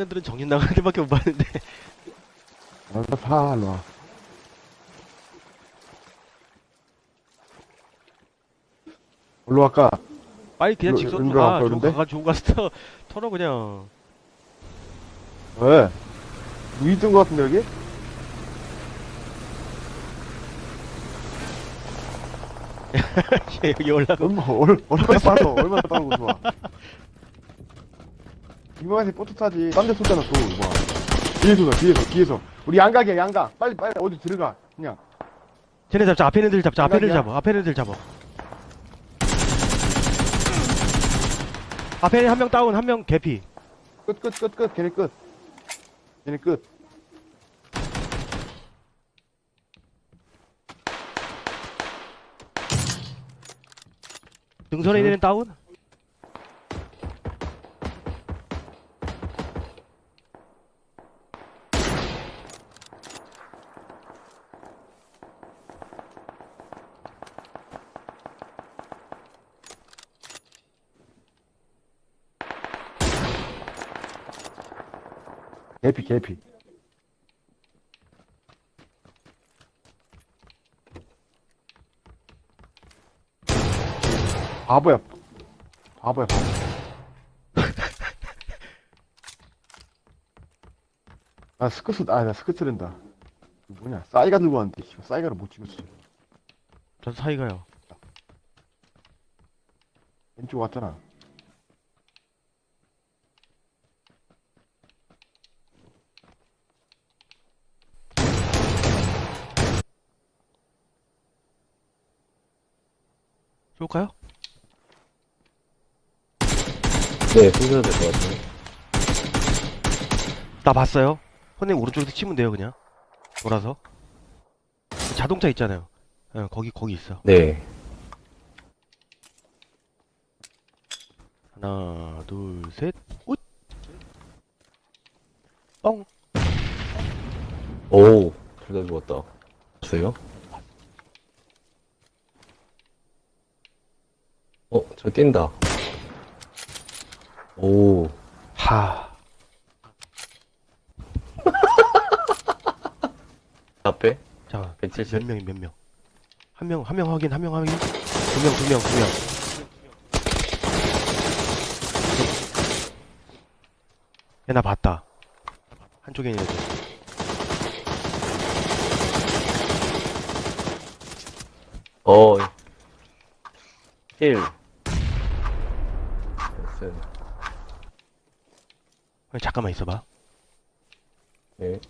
애들은 정신 나가는 데밖에 못 봤는데 얼마 파, 일로 와. 일로 갈까? 빨리 그냥 일로- 직선 일로 가 갈까, 좋은 그런데? 거가 좋은 털어 그냥 왜? 무이 뜬거 같은데, 여기? 여기 올라가 얼마, 얼, 얼마나 빠져, 얼마나 빠르고 좋아. 이모한테 포트 타지. 딴 데 쏘잖아, 또, 이거. 뒤에서, 봐, 뒤에서, 뒤에서. 우리 양각이야, 양각. 빨리, 빨리, 어디 들어가. 그냥. 쟤네 잡자 앞에 애들 잡자 앞에 애들 생각이야? 잡아 앞에 애들 잡아 앞에 한 명 다운 한 명 개피 끝, 끝, 끝, 끝. 걔네 끝. 걔네 끝. 등선에 있는 애는 다운 개피, 개피. 바보야. 바보야, 바보. 아, 스커스, 아, 나 스커스랜다. 이거 뭐냐, 싸이가 들고 왔는데, 씨발, 싸이가를 못 찍었어. 전 사이가요 왼쪽 왔잖아. 쏠까요? 네, 숨겨도 될 것 같아요. 나 봤어요 선생님 오른쪽에서 치면 돼요 그냥 돌아서 자동차 있잖아요 예, 거기 거기 있어 네. 하나 둘셋 웃! 뻥 오, 둘다 죽었다. 봤어요? 어, 저 뛴다. 오, 하. 앞에? 자, 170. 몇 명이 몇 명? 한 명, 한 명 확인, 한 명 확인. 두 명, 두 명, 두 명. 얘 나 봤다. 한쪽에 있는 애들. 어, 힐. 나이스. 아니, 잠깐만 있어봐. 네.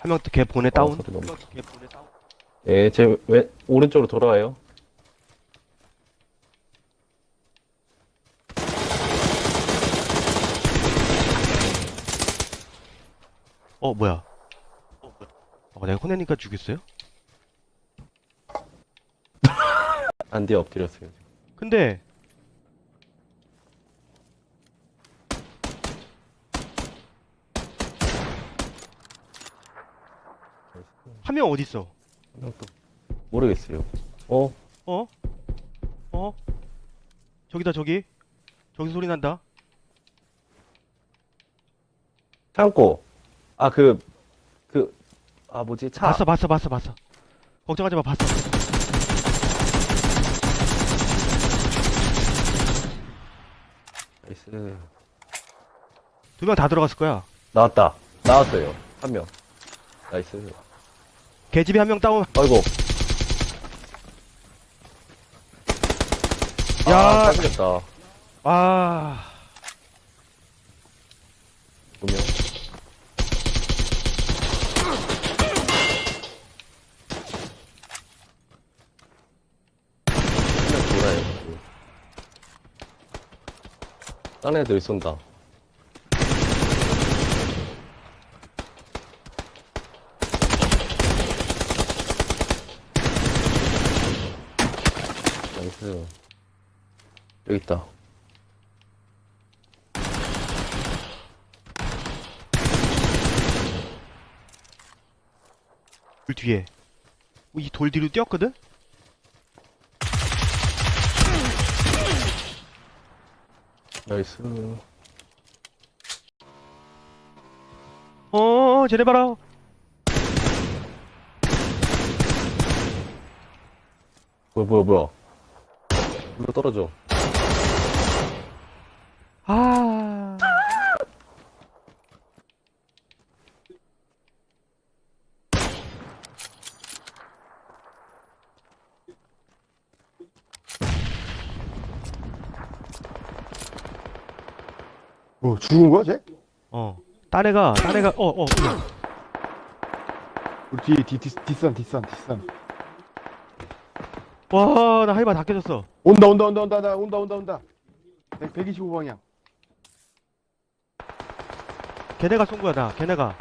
한명 또 걔 보내 다운. 소리 너무- 걔 보내 다운. 예, 제 왼, 오른쪽으로 돌아와요. 어, 뭐야? 어, 내가 혼내니까 죽였어요? 안 뒤에 엎드렸어요. 근데 한 명 어디 있어? 한명 또. 모르겠어요. 어? 어? 어? 저기다 저기. 저기 소리 난다. 창고. 아, 그, 그, 아, 뭐지, 차. 봤어 봤어 봤어 봤어. 걱정하지 마 봤어. 나이스. 두명 다 들어갔을 거야. 나왔다. 나왔어요. 한 명. 나이스. 개집에 한명 다운. 아이고. 야. 아, 잘렸다. 아. 두 명. 그냥 돌아요. 딴 애들 쏜다. 나이스. 여기 있다. 돌 뒤에. 이 돌 뒤로 뛰었거든? 나이스. 어, 쟤네 봐라. 뭐야, 뭐야, 뭐야. 물로 떨어져. 아. 뭐 죽은 거야 쟤? 어. 딴 애가, 딴 애가, 어, 어. 우리 뒤에 뒤, 뒤, 뒷산 뒷산 뒷산 와, 나 하이바 다 깨졌어. 온다 온다 온다 온다 온다 온다 온다 온다 1 125방향 걔네가 쏜 거야, 나. 걔네가.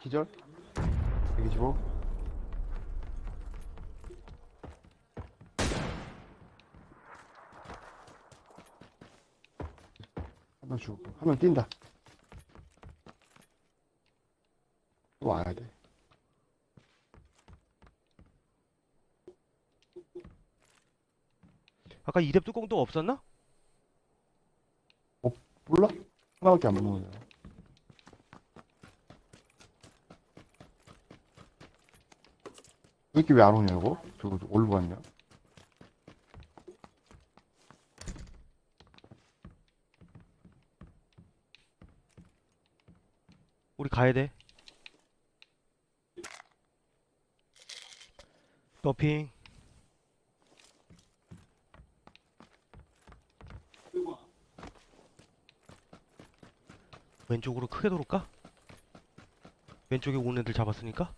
기절 125 한명 죽고 한 명 뛴다 또 와야 돼 아까 이랩 뚜껑도 없었나? 몰라? 하나밖에 안 먹는 거야 이렇게 왜 안 오냐고? 저거 어디로 갔냐? 우리 가야 돼. 더핑. 왼쪽으로 크게 돌을까? 왼쪽에 오는 애들 잡았으니까?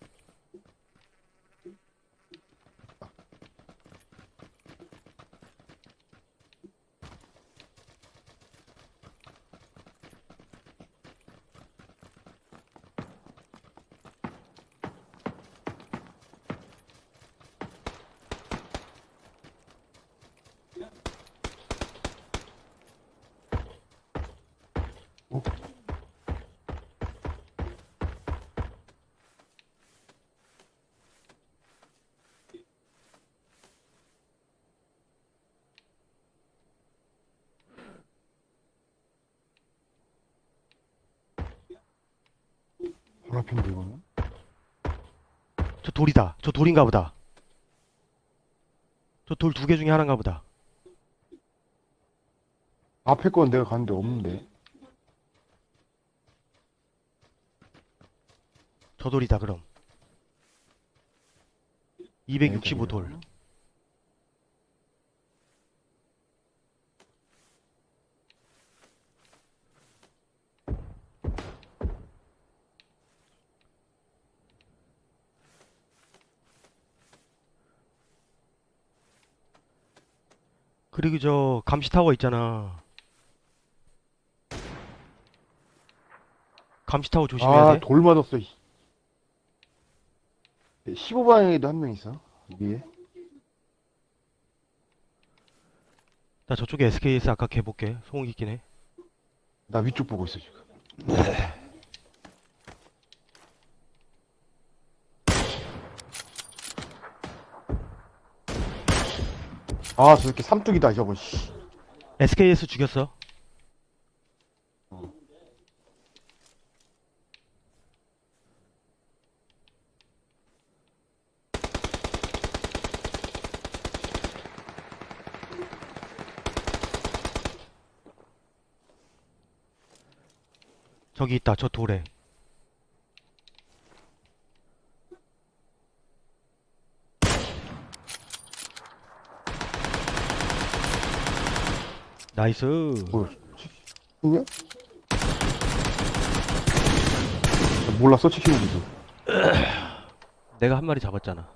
앞인데 이거는? 저 돌이다. 저 돌인가 보다. 저 돌 두 개 중에 하나인가 보다. 앞에 건 내가 갔는데 없는데 저 돌이다, 그럼. 265 돌. 그리고 저 감시타워 있잖아. 감시타워 조심해야 아, 돼. 돌 맞았어. 15방향에도 한 명 있어. 위에. 나 저쪽에 SKS 아까 걔 볼게. 소음기 있긴 해. 나 위쪽 보고 있어, 지금. 아, 저 새끼 삼뚝이다, 저거, 씨. SKS 죽였어. 저기 있다, 저 돌에. 나이스. 뭐야, 치킨이야? 몰랐어, 치킨인지도. 내가 한 마리 잡았잖아.